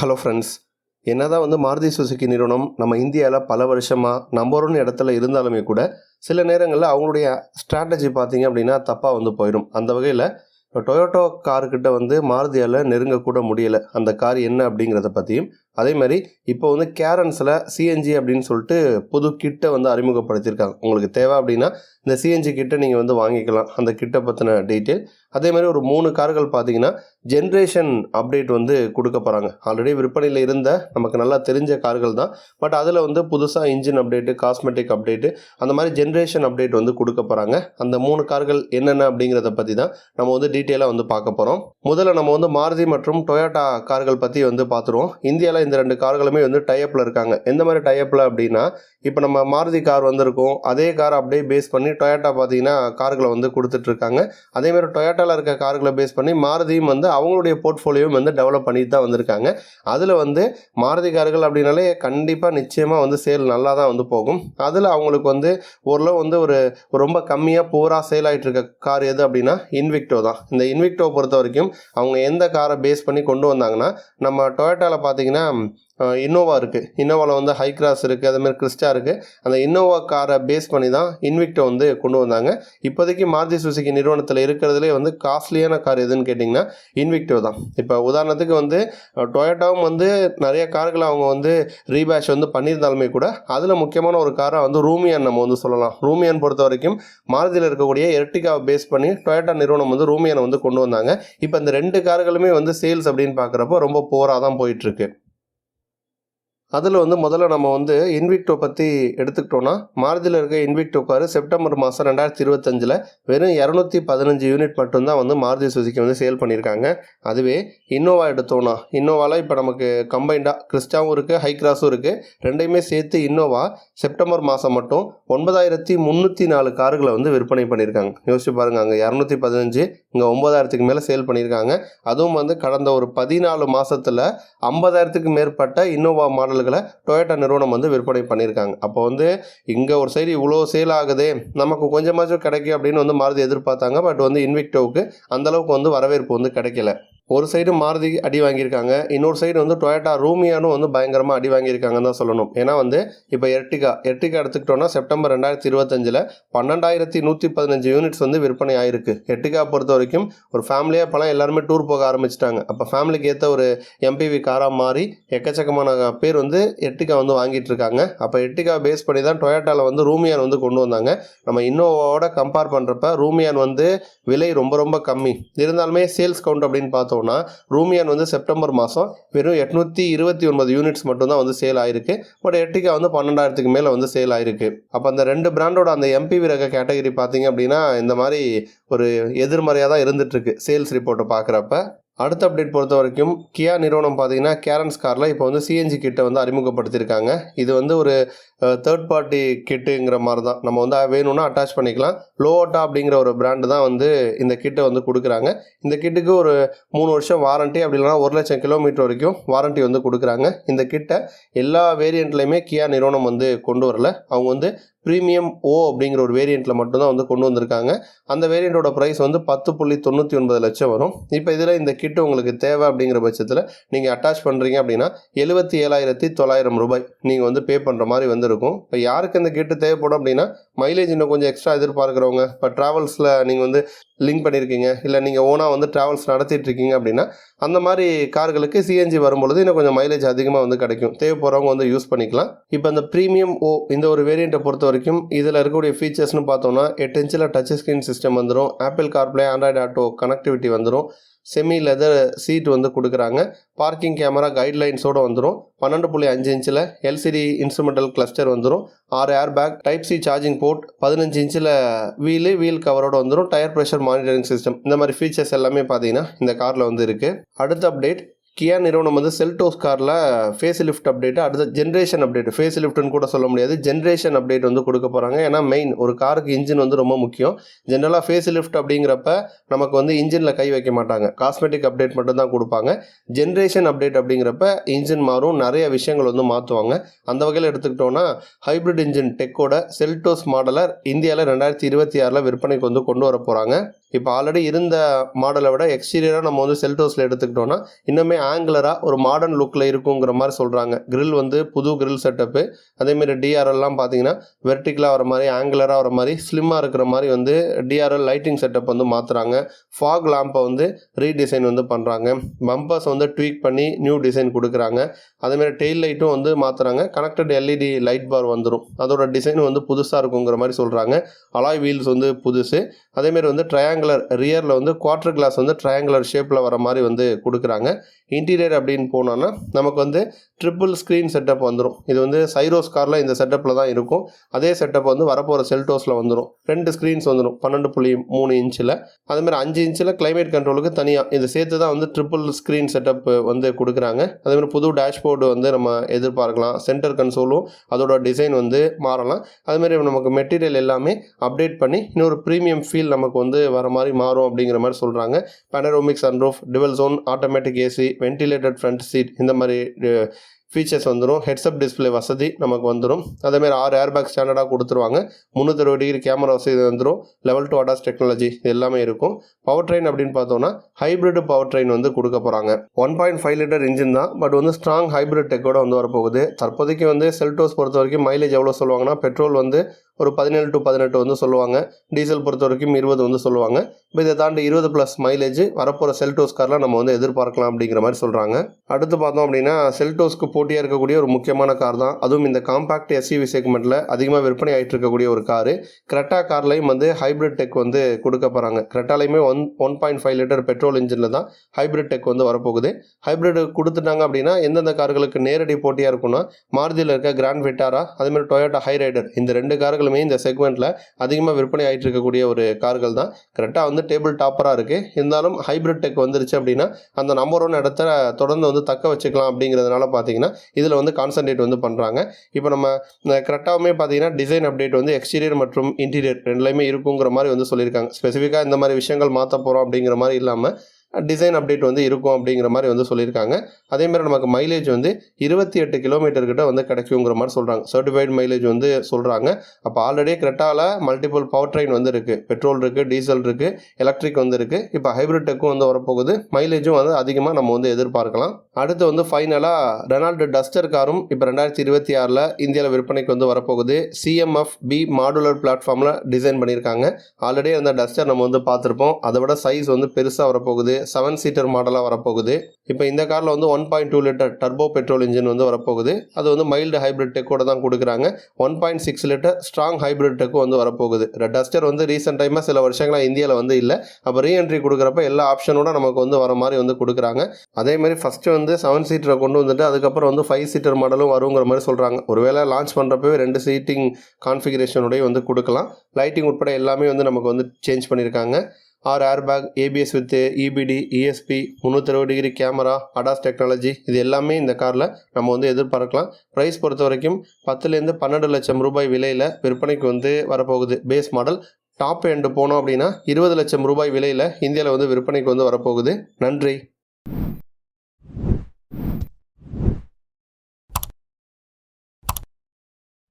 Hello friends என்னதான் வந்து Maruti Suzuki நிறுவனம் நம்ம இந்தியாவில் பல வருஷமாக நம்பர் ஒன் இடத்துல இருந்தாலுமே கூட சில நேரங்களில் அவங்களுடைய ஸ்ட்ராட்டஜி பார்த்தீங்க அப்படின்னா தப்பாக வந்து போயிடும். அந்த வகையில் இப்போ டொயோட்டோ கார்கிட்ட வந்து மாருதியால் நெருங்கக்கூட முடியலை. அந்த கார் என்ன அப்படிங்கிறத பற்றியும் அதே மாதிரி இப்போ வந்து கேரன்ஸில் சிஎன்ஜி அப்படின்னு சொல்லிட்டு புது கிட்டை வந்து அறிமுகப்படுத்தியிருக்காங்க. உங்களுக்கு தேவை அப்படின்னா இந்த சிஎன்ஜி கிட்டை நீங்கள் வந்து வாங்கிக்கலாம். அந்த கிட்டை பற்றின டீட்டெயில் அதே மாதிரி ஒரு மூணு கார்கள் பார்த்தீங்கன்னா ஜென்ரேஷன் அப்டேட் வந்து கொடுக்க போகிறாங்க ஆல்ரெடி விற்பனையில் இருந்த நமக்கு நல்லா தெரிஞ்ச கார்கள் தான். பட் அதில் வந்து புதுசாக இன்ஜின் அப்டேட்டு காஸ்மெட்டிக் அப்டேட்டு அந்த மாதிரி ஜென்ரேஷன் அப்டேட் வந்து கொடுக்க போகிறாங்க அந்த மூணு கார்கள் என்னென்ன அப்படிங்கிறத பற்றி தான் நம்ம வந்து டீட்டெயிலாக வந்து பார்க்க போகிறோம் முதல்ல நம்ம வந்து மாருதி மற்றும் டொயோட்டா கார்கள் பற்றி வந்து பார்த்துருவோம். இந்தியாவில் இந்த ரெண்டு கார்களுமே வந்து டைப்பில் இருக்காங்க. எந்த மாதிரி டைப்பில் அப்படின்னா இப்போ நம்ம மாருதி கார் வந்திருக்கோம். அதே கார் அப்படியே பேஸ் பண்ணி டொயோட்டா பார்த்தீங்கன்னா கார்களை வந்து கொடுத்துட்ருக்காங்க. அதே மாதிரி டொயோட்டாவில் இருக்க கார்களை பேஸ் பண்ணி மாருதியும் வந்து அவங்களுடைய போர்ட்ஃபோலியோவும் வந்து டெவலப் பண்ணிட்டு தான் வந்திருக்காங்க. அதில் வந்து மாருதி கார்கள் அப்படின்னாலே கண்டிப்பாக நிச்சயமாக வந்து சேல் நல்லா தான் வந்து போகும். அதில் அவங்களுக்கு வந்து ஓரளவு வந்து ஒரு ரொம்ப கம்மியாக பூரா சேல் ஆகிட்டு இருக்க கார் எது அப்படின்னா இன்விக்டோ தான். இந்த இன்விக்டோ பொறுத்த வரைக்கும் அவங்க எந்த காரை பேஸ் பண்ணி கொண்டு வந்தாங்கன்னா நம்ம டொயோட்டாவில் பார்த்தீங்கன்னா இன்னோவா இருக்குது இன்னோவாவில் வந்து ஹை கிராஸ் இருக்குது அதேமாதிரி கிறிஸ்டா இருக்குது அந்த இன்னோவா காரை பேஸ் பண்ணி தான் இன்விக்டோ வந்து கொண்டு வந்தாங்க. இப்போதைக்கு மாருதி சுசுகி நிறுவனத்தில் இருக்கிறதுலே வந்து காஸ்ட்லியான கார் எதுன்னு கேட்டிங்கன்னா இன்விக்டோ தான். இப்போ உதாரணத்துக்கு வந்து டொயோட்டாவும் வந்து நிறைய கார்களை அவங்க வந்து ரீபேஷ் வந்து பண்ணியிருந்தாலுமே கூட அதில் முக்கியமான ஒரு காரை வந்து ரூமியான் நம்ம வந்து சொல்லலாம். ரூமியான் பொறுத்த வரைக்கும் மாருதியில் இருக்கக்கூடிய எர்டிகாவை பேஸ் பண்ணி டொயோட்டா நிறுவனம் வந்து ரூமியானை வந்து கொண்டு வந்தாங்க. இப்போ இந்த ரெண்டு கார்களுமே வந்து சேல்ஸ் அப்படின்னு பார்க்குறப்போ ரொம்ப போராக தான் போயிட்டுருக்கு அதில் வந்து முதல்ல நம்ம வந்து இன்விக்டோ பற்றி எடுத்துக்கிட்டோன்னா மாருதியில் இருக்க இன்விக்டோ கார் செப்டம்பர் மாதம் ரெண்டாயிரத்தி இருபத்தஞ்சில் வெறும் இரநூத்தி பதினஞ்சு யூனிட் மட்டும்தான் வந்து மாருதி சுசுக்கி வந்து சேல் பண்ணியிருக்காங்க. அதுவே இன்னோவா எடுத்தோன்னா இன்னோவாவில் இப்போ நமக்கு கம்பைண்டாக கிறிஸ்டாவும் இருக்குது ஹை கிராஸும் இருக்குது ரெண்டையுமே சேர்த்து இன்னோவா செப்டம்பர் மாதம் மட்டும் ஒன்பதாயிரத்தி முந்நூற்றி நாலு கார்களை வந்து விற்பனை பண்ணியிருக்காங்க. யோசிச்சு பாருங்கள் அங்கே இரநூத்தி பதினஞ்சு இங்கே ஒம்பதாயிரத்துக்கு மேலே சேல் பண்ணியிருக்காங்க. அதுவும் வந்து கடந்த ஒரு பதினாலு மாதத்தில் ஐம்பதாயிரத்துக்கு மேற்பட்ட இன்னோவா மாடல் மாடல்களை டொயோட்டா நிறுவனம் வந்து விற்பனை பண்ணியிருக்காங்க அப்போ வந்து இங்கே ஒரு சைடு இவ்வளோ சேல் ஆகுதே நமக்கு கொஞ்சமாச்சும் கிடைக்கும் அப்படின்னு வந்து மாறுதி எதிர்பார்த்தாங்க. பட் வந்து இன்விக்டோவுக்கு அந்தளவுக்கு வந்து வரவேற்பு வந்து கிடைக்கல. ஒரு சைடு மாருதி அடி வாங்கியிருக்காங்க. இன்னொரு சைடு வந்து டொயோட்டா ரூமியானும் வந்து பயங்கரமாக அடி வாங்கியிருக்காங்கன்னு தான் சொல்லணும். ஏன்னா வந்து இப்போ எர்டிகா எர்டிகா எடுத்துக்கிட்டோன்னா செப்டம்பர் ரெண்டாயிரத்தி இருபத்தஞ்சில் பன்னெண்டாயிரத்தி நூற்றி பதினஞ்சு யூனிட்ஸ் வந்து விற்பனை ஆயிருக்கு. எர்டிகா பொறுத்த வரைக்கும் ஒரு ஃபேமிலியாக இப்போலாம் எல்லாருமே டூர் போக ஆரம்பிச்சிட்டாங்க. அப்போ ஃபேமிலிக்கு ஏற்ற ஒரு எம்பிவி காராக மாறி எக்கச்சக்கமான பேர் வந்து எர்டிகா வந்து வாங்கிட்டு இருக்காங்க அப்போ எர்டிகா பேஸ் பண்ணி தான் டொயோட்டாவில் வந்து ரூமியான் வந்து கொண்டு வந்தாங்க. நம்ம இன்னோவோட கம்பேர் பண்ணுறப்ப ரூமியான் வந்து விலை ரொம்ப ரொம்ப கம்மி. இருந்தாலுமே சேல்ஸ் கவுண்ட் அப்படின்னு பார்த்தோம் பார்த்தோம்னா ரூமியான் வந்து செப்டம்பர் மாதம் வெறும் எட்நூற்றி இருபத்தி ஒன்பது யூனிட்ஸ் மட்டும்தான் வந்து சேல் ஆயிருக்கு. பட் எட்டிகா வந்து பன்னெண்டாயிரத்துக்கு மேலே வந்து சேல் ஆயிருக்கு. அப்போ அந்த ரெண்டு பிராண்டோட அந்த எம்பிவி ரக கேட்டகரி பார்த்தீங்க அப்படின்னா இந்த மாதிரி ஒரு எதிர்மறையாக தான் இருந்துகிட்ருக்கு சேல்ஸ் ரிப்போர்ட்டை பார்க்குறப்ப அடுத்த அப்டேட் பொறுத்த வரைக்கும் கியா நிறுவனம் பார்த்தீங்கன்னா கேரன்ஸ் காரில் இப்போ வந்து சிஎன்ஜி கிட்ட வந்து அறிமுகப்படுத்தியிருக்காங்க. இது வந்து ஒரு தேர்ட் பார்ட்டி கிட்டுங்கிற மாதிரி தான் நம்ம வந்து வேணும்னா அட்டாச் பண்ணிக்கலாம். லோவோட்டா அப்படிங்கிற ஒரு பிராண்டு தான் வந்து இந்த கிட்டை வந்து கொடுக்குறாங்க. இந்த கிட்டுக்கு ஒரு மூணு வருஷம் வாரண்ட்டி அப்படி இல்லைனா ஒரு லட்சம் கிலோமீட்டர் வரைக்கும் வாரண்ட்டி வந்து கொடுக்குறாங்க. இந்த கிட்டை எல்லா வேரியண்ட்லையுமே கியா நிறுவனம் வந்து கொண்டு வரல. அவங்க வந்து ப்ரீமியம் ஓ அப்படிங்கிற ஒரு வேரியண்ட்டில் மட்டும்தான் வந்து கொண்டு வந்திருக்காங்க. அந்த வேரியண்ட்டோட ப்ரைஸ் வந்து பத்து புள்ளி தொண்ணூற்றி ஒன்பது லட்சம் வரும். இப்போ இதில் இந்த கிட்டு உங்களுக்கு தேவை அப்படிங்கிற பட்சத்தில் நீங்கள் அட்டாச் பண்ணுறீங்க அப்படின்னா எழுபத்தி ஏழாயிரத்தி தொள்ளாயிரம் ரூபாய் நீங்கள் வந்து பே பண்ணுற மாதிரி வந்து வந்திருக்கும் இப்போ யாருக்கு இந்த கிட்டு தேவைப்படும் அப்படின்னா மைலேஜ் இன்னும் கொஞ்சம் எக்ஸ்ட்ரா எதிர்பார்க்குறவங்க. இப்போ ட்ராவல்ஸில் நீங்கள் வந்து லிங்க் பண்ணியிருக்கீங்க இல்லை நீங்கள் ஓனாக வந்து ட்ராவல்ஸ் நடத்திட்டு இருக்கீங்க அப்படின்னா அந்த மாதிரி கார்களுக்கு சிஎன்ஜி வரும்பொழுது இன்னும் கொஞ்சம் மைலேஜ் அதிகமாக வந்து கிடைக்கும். தேவைப்படுறவங்க வந்து யூஸ் பண்ணிக்கலாம். இப்போ இந்த ப்ரீமியம் ஓ இந்த ஒரு வேரியண்ட்டை பொறுத்த வரைக்கும் இதில் இருக்கக்கூடிய ஃபீச்சர்ஸ்னு பார்த்தோம்னா எட்டு இன்ச்சில் டச் ஸ்க்ரீன் சிஸ்டம் வந்துடும் Apple CarPlay Android auto connectivity வந்துடும் செமி லெதர் சீட் வந்து கொடுக்குறாங்க. பார்க்கிங் கேமரா கைட்லைன்ஸோடு வந்துடும் பன்னெண்டு புள்ளி அஞ்சு இன்ச்சில் எல்சிடி இன்ஸ்ட்ருமெண்டல் கிளஸ்டர் வந்துடும் ஆறு air bag type C charging port பதினஞ்சு இன்ச்சில் வீலு வீல் கவரோடு வந்துடும் டயர் ப்ரெஷர் மானிட்டரிங் சிஸ்டம் இந்த மாதிரி ஃபீச்சர்ஸ் எல்லாமே பார்த்தீங்கன்னா இந்த காரில் வந்து இருக்குது அடுத்த அப்டேட் கியா நிறுவனம் வந்து செல்டோஸ் காரில் ஃபேஸ் லிஃப்ட் அப்டேட் அடுத்த ஜென்ரேஷன் அப்டேட் ஃபேஸ் லிஃப்ட்னு கூட சொல்ல முடியாது. ஜென்ரேஷன் அப்டேட் வந்து கொடுக்க போகிறாங்க ஏன்னா மெயின் ஒரு காருக்கு இன்ஜின் வந்து ரொம்ப முக்கியம். ஜென்ரலாக ஃபேஸ் லிஃப்ட் அப்படிங்கிறப்ப நமக்கு வந்து இன்ஜினில் கை வைக்க மாட்டாங்க. காஸ்மெட்டிக் அப்டேட் மட்டும் தான் கொடுப்பாங்க. ஜென்ரேஷன் அப்டேட் அப்படிங்கிறப்ப இன்ஜின் மாறும். நிறைய விஷயங்கள் வந்து மாற்றுவாங்க அந்த வகையில் எடுத்துக்கிட்டோன்னா ஹைப்ரிட் இன்ஜின் டெக்கோட செல்டோஸ் மாடலை இந்தியாவில் ரெண்டாயிரத்தி இருபத்தி ஆறில் விற்பனைக்கு வந்து கொண்டு வர போகிறாங்க இப்போ ஆல்ரெடி இருந்த மாடலை விட எக்ஸ்டீரியராக நம்ம வந்து செல்டோஸில் எடுத்துக்கிட்டோன்னா இன்னுமே ஆங்குலராக ஒரு மாடர்ன் லுக்கில் இருக்குங்கிற மாதிரி சொல்கிறாங்க க்ரில் வந்து புது க்ரில் செட்டப்பு அதேமாரி டிஆர்எல்லாம் பார்த்தீங்கன்னா வெர்டிக்கலாக வர மாதிரி ஆங்குலராக வர மாதிரி ஸ்லிம்மாக இருக்கிற மாதிரி வந்து டிஆர்எல் லைட்டிங் செட்டப் வந்து மாற்றுறாங்க ஃபாக் லேம்பை வந்து ரீடிசைன் வந்து பண்ணுறாங்க பம்பர்ஸ் வந்து ட்வீக் பண்ணி நியூ டிசைன் கொடுக்குறாங்க. அதேமாரி டெயில் லைட்டும் வந்து மாற்றுறாங்க கனெக்டட் எல்இடி லைட் பார் வந்துடும் அதோட டிசைன் வந்து புதுசாக இருக்குங்கிற மாதிரி சொல்கிறாங்க அலாய் வீல்ஸ் வந்து புதுசு. அதேமாரி வந்து ட்ரையாங்குலர் ரியரில் வந்து குவார்டர் கிளாஸ் வந்து ட்ரையாங்குலர் ஷேப்பில் வர மாதிரி வந்து கொடுக்குறாங்க. இன்டீரியர் அப்படின்னு போனோன்னா நமக்கு வந்து ட்ரிபிள் ஸ்க்ரீன் செட்டப் வந்துடும் இது வந்து சைரோஸ் காரில் இந்த செட்டப்பில் தான் இருக்கும். அதே செட்டப் வந்து வரப்போகிற செல்டோஸில் வந்துடும் ரெண்டு ஸ்க்ரீன்ஸ் வந்துடும் பன்னெண்டு புள்ளி மூணு இன்ச்சில். அதேமாதிரி அஞ்சு இன்ச்சில் கிளைமேட் கண்ட்ரோலுக்கு தனியாக இது சேர்த்து தான் வந்து ட்ரிபிள் ஸ்க்ரீன் செட்டப் வந்து கொடுக்குறாங்க. அதேமாதிரி புது டேஷ்போர்டு வந்து நம்ம எதிர்பார்க்கலாம். சென்டர் கன்சோலும் அதோட டிசைன் வந்து மாறலாம். அதுமாதிரி நமக்கு மெட்டீரியல் எல்லாமே அப்டேட் பண்ணி இன்னொரு ப்ரீமியம் ஃபீல் நமக்கு வந்து வர மாதிரி மாறும் அப்படிங்கிற மாதிரி சொல்கிறாங்க panoramic sunroof dual zone automatic AC ventilated front seat இந்த மாதிரி ஃபீச்சர்ஸ் வந்துடும் ஹெட்ஸ்அப் டிஸ்ப்ளே வசதி நமக்கு வந்துடும் அதேமாதிரி ஆறு ஏர் பேக் ஸ்டாண்டர்டாக கொடுத்துருவாங்க. முந்நூற்றி டிகிரி கேமரா வசதி வந்துடும் லெவல் டூ அடாஸ் டெக்னாலஜி இது எல்லாமே இருக்கும். பவர் ட்ரெயின் அப்படின்னு பார்த்தோன்னா ஹைப்ரிட் பவர் ட்ரெயின் வந்து கொடுக்க போகிறாங்க one point five litre engine தான். பட் வந்து ஸ்ட்ராங் ஹைப்ரிட் டெக்கோட வந்து வரப்போகுது. தற்போதைக்கு வந்து செல்டோஸ் பொறுத்த வரைக்கும் மைலேஜ் எவ்வளோ சொல்லுவாங்கன்னா பெட்ரோல் வந்து ஒரு பதினேழு டு பதினெட்டு வந்து சொல்லுவாங்க. டீசல் பொறுத்த வரைக்கும் இருபது வந்து சொல்லுவாங்க. இப்போ இதை தாண்டி இருபது ப்ளஸ் மைலேஜ் வரப்போகிற செல்டோஸ் காரில் நம்ம வந்து எதிர்பார்க்கலாம் அப்படிங்கிற மாதிரி சொல்கிறாங்க அடுத்து பார்த்தோம் அப்படின்னா செல்டோஸ்க்கு போட்டியாக இருக்கக்கூடிய ஒரு முக்கியமான கார் தான். அதுவும் இந்த காம்பாக்ட் எஸ்யூவி செக்மெண்ட்டில் அதிகமாக விற்பனை ஆகிட்டு இருக்கக்கூடிய ஒரு காரு. கிரெட்டா கார்லையும் வந்து ஹைப்ரிட் டெக் வந்து கொடுக்க போகிறாங்க கிரெட்டாலையுமே one one point five litre petrol இன்ஜினில் தான் ஹைப்ரிட் டெக் வந்து வரப்போகுது. ஹைப்ரிட் கொடுத்துட்டாங்க அப்படின்னா எந்தெந்த கார்களுக்கு நேரடி போட்டியாக இருக்கும்னா மாருதியில் இருக்க கிராண்ட் விட்டாரா அதேமாதிரி டொயோட்டா ஹை ரைடர் இந்த ரெண்டு கார்களுமே இந்த செக்மெண்ட்டில் அதிகமாக விற்பனை ஆகிட்டு இருக்கக்கூடிய ஒரு கார்கள் தான். கரெக்டாக வந்து டேபிள் டாப்பராக இருக்குது இருந்தாலும் ஹைப்ரிட் டெக் வந்துருச்சு அப்படின்னா அந்த நம்பர் ஒன் இடத்த தொடர்ந்து வந்து தக்க வச்சுக்கலாம் அப்படிங்கிறதுனால பார்த்தீங்கன்னா இதில் வந்து கான்சன்ட்ரேட் வந்து பண்ணுறாங்க இப்போ நம்ம கரெக்டாகவுமே பார்த்தீங்கன்னா டிசைன் அப்டேட் வந்து எக்ஸ்டீரியர் மற்றும் இன்டீரியர் ரெண்டுலையுமே இருக்குங்கிற மாதிரி வந்து சொல்லியிருக்காங்க. ஸ்பெசிஃபிக்காக இந்த மாதிரி விஷயங்கள் மாற்ற போகிறோம் அப்படிங்கிற மாதிரி இல்லாமல் டிசைன் அப்டேட் வந்து இருக்கும் அப்படிங்கிற மாதிரி வந்து சொல்லியிருக்காங்க. அதேமாதிரி நமக்கு மைலேஜ் வந்து இருபத்தி எட்டு கிலோமீட்டர் கிட்ட வந்து கிடைக்குங்கிற மாதிரி சொல்கிறாங்க சர்டிஃபைடு மைலேஜ் வந்து சொல்கிறாங்க அப்போ ஆல்ரெடி கிரெட்டாவில் மல்டிபிள் பவர் ட்ரெயின் வந்து இருக்குது பெட்ரோல் இருக்குது டீசல் இருக்குது எலக்ட்ரிக் வந்து இருக்குது இப்போ ஹைப்ரிட் டெக்கும் வந்து வரப்போகுது. மைலேஜும் வந்து அதிகமாக நம்ம வந்து எதிர்பார்க்கலாம். அடுத்து வந்து ஃபைனலாக ரெனால்டு டஸ்டர் காரும் இப்போ ரெண்டாயிரத்தி இருபத்தி ஆறில் இந்தியாவில் விற்பனைக்கு வந்து வரப்போகுது. சிஎம்எஃப் பி மாடுலர் பிளாட்ஃபார்மில் டிசைன் பண்ணியிருக்காங்க. ஆல்ரெடி அந்த டஸ்டர் நம்ம வந்து பார்த்துருப்போம். அதை விட சைஸ் வந்து பெருசாக வரப்போகுது. செவன் சீட்டர் மாடலாக வரப்போகுது. இப்போ இந்த காரில் வந்து one point two litre turbo petrol engine வந்து வரப்போகுது. அது வந்து மைல்டு ஹைப்ரிட் டெக்கோட தான் கொடுக்குறாங்க. One point six litre strong hybrid டெக்கும் வந்து வரப்போகுது. டஸ்டர் வந்து ரீசெண்ட் டைமாக சில வருஷங்களாக இந்தியாவில் வந்து இல்லை. அப்போ ரீஎன்ட்ரி கொடுக்குறப்ப எல்லா ஆப்ஷனோட நமக்கு வந்து வர மாதிரி வந்து கொடுக்குறாங்க. அதே மாதிரி ஃபஸ்ட்டு வந்து செவன் சீட்டரை கொண்டு வந்துட்டு அதுக்கப்புறம் வந்து ஃபைவ் சீட்டர் மாடலும் வருங்கிற மாதிரி சொல்கிறாங்க ஒருவேளை லான்ச் பண்ணுறப்பவே ரெண்டு சீட்டிங் கான்ஃபிகரேஷனுடைய வந்து கொடுக்கலாம். லைட்டிங் உட்பட எல்லாமே வந்து நமக்கு வந்து சேஞ்ச் பண்ணியிருக்காங்க. ஆறு airbag ABS with EBD ESP முந்நூற்றி அறுபது டிகிரி கேமரா அடாஸ் டெக்னாலஜி இது எல்லாமே இந்த காரில் நம்ம வந்து எதிர்பார்க்கலாம். ப்ரைஸ் பொறுத்த வரைக்கும் பத்துலேருந்து பன்னெண்டு லட்சம் ரூபாய் விலையில் விற்பனைக்கு வந்து வரப்போகுது. பேஸ் மாடல் டாப் எண்டு போனோம் அப்படின்னா இருபது லட்சம் ரூபாய் விலையில் இந்தியாவில் வந்து விற்பனைக்கு வந்து வரப்போகுது. நன்றி.